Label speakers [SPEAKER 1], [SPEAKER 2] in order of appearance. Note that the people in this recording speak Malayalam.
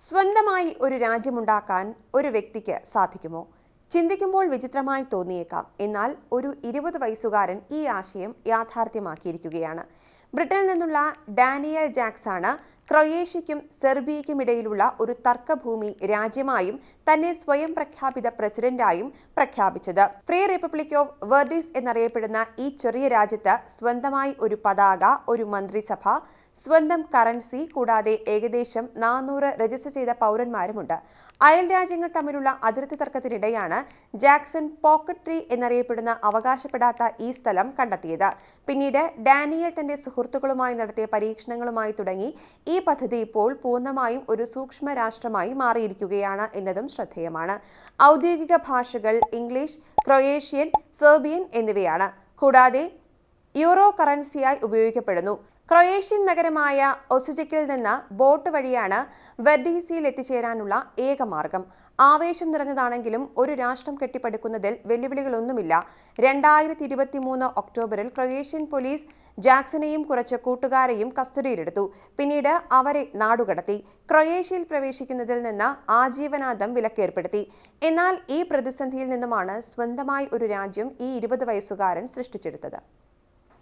[SPEAKER 1] സ്വന്തമായി ഒരു രാജ്യമുണ്ടാക്കാൻ ഒരു വ്യക്തിക്ക് സാധിക്കുമോ? ചിന്തിക്കുമ്പോൾ വിചിത്രമായി തോന്നിയേക്കാം. എന്നാൽ ഒരു ഇരുപത് വയസ്സുകാരൻ ഈ ആശയം യാഥാർത്ഥ്യമാക്കിയിരിക്കുകയാണ്. ബ്രിട്ടനിൽ നിന്നുള്ള ഡാനിയൽ ജാക്സ് ആണ് ക്രൊയേഷ്യയ്ക്കും സെർബിയയ്ക്കും ഇടയിലുള്ള ഒരു തർക്കഭൂമി രാജ്യമായും തന്നെ സ്വയം പ്രഖ്യാപിത പ്രസിഡന്റായും പ്രഖ്യാപിച്ചത്. ഫ്രീ റിപ്പബ്ലിക് ഓഫ് വെർഡീസ് എന്നറിയപ്പെടുന്ന ഈ ചെറിയ രാജ്യത്ത് സ്വന്തമായി ഒരു പതാക ഒരു മന്ത്രിസഭ സ്വന്തം കറൻസി കൂടാതെ ഏകദേശം നാനൂറ് രജിസ്റ്റർ ചെയ്ത പൗരന്മാരുമുണ്ട്. അയൽ രാജ്യങ്ങൾ തമ്മിലുള്ള അതിർത്തി തർക്കത്തിനിടെയാണ് ജാക്സൺ പോക്കറ്റ് ട്രീ എന്നറിയപ്പെടുന്ന അവകാശപ്പെടാത്ത ഈ സ്ഥലം കണ്ടെത്തിയത്. പിന്നീട് ഡാനിയൽ തന്റെ സുഹൃത്തുക്കളുമായി നടത്തിയ പരീക്ഷണങ്ങളുമായി തുടങ്ങി ഈ പദ്ധതി ഇപ്പോൾ പൂർണമായും ഒരു സൂക്ഷ്മ രാഷ്ട്രമായി മാറിയിരിക്കുകയാണ് എന്നതും ശ്രദ്ധേയമാണ്. ഔദ്യോഗിക ഭാഷകൾ ഇംഗ്ലീഷ് ക്രൊയേഷ്യൻ സെർബിയൻ എന്നിവയാണ്. കൂടാതെ യൂറോ കറൻസിയായി ഉപയോഗിക്കപ്പെടുന്നു. ക്രൊയേഷ്യൻ നഗരമായ ഒസുജിക്കിൽ നിന്ന് ബോട്ട് വഴിയാണ് വെർഡീസിയിൽ എത്തിച്ചേരാനുള്ള ഏക മാർഗം. ആവേശം നിറഞ്ഞതാണെങ്കിലും ഒരു രാഷ്ട്രം കെട്ടിപ്പടുക്കുന്നതിൽ വെല്ലുവിളികളൊന്നുമില്ല. രണ്ടായിരത്തി ഇരുപത്തി മൂന്ന് ഒക്ടോബറിൽ ക്രൊയേഷ്യൻ പോലീസ് ജാക്സനെയും കുറച്ച് കൂട്ടുകാരെയും കസ്റ്റഡിയിലെടുത്തു. പിന്നീട് അവരെ നാടുകടത്തി. ക്രൊയേഷ്യയിൽ പ്രവേശിക്കുന്നതിൽ നിന്ന് ആജീവനാന്തം വിലക്കേർപ്പെടുത്തി. എന്നാൽ ഈ പ്രതിസന്ധിയിൽ നിന്നുമാണ് സ്വന്തമായി ഒരു രാജ്യം ഈ ഇരുപത് വയസ്സുകാരൻ സൃഷ്ടിച്ചെടുത്തത്.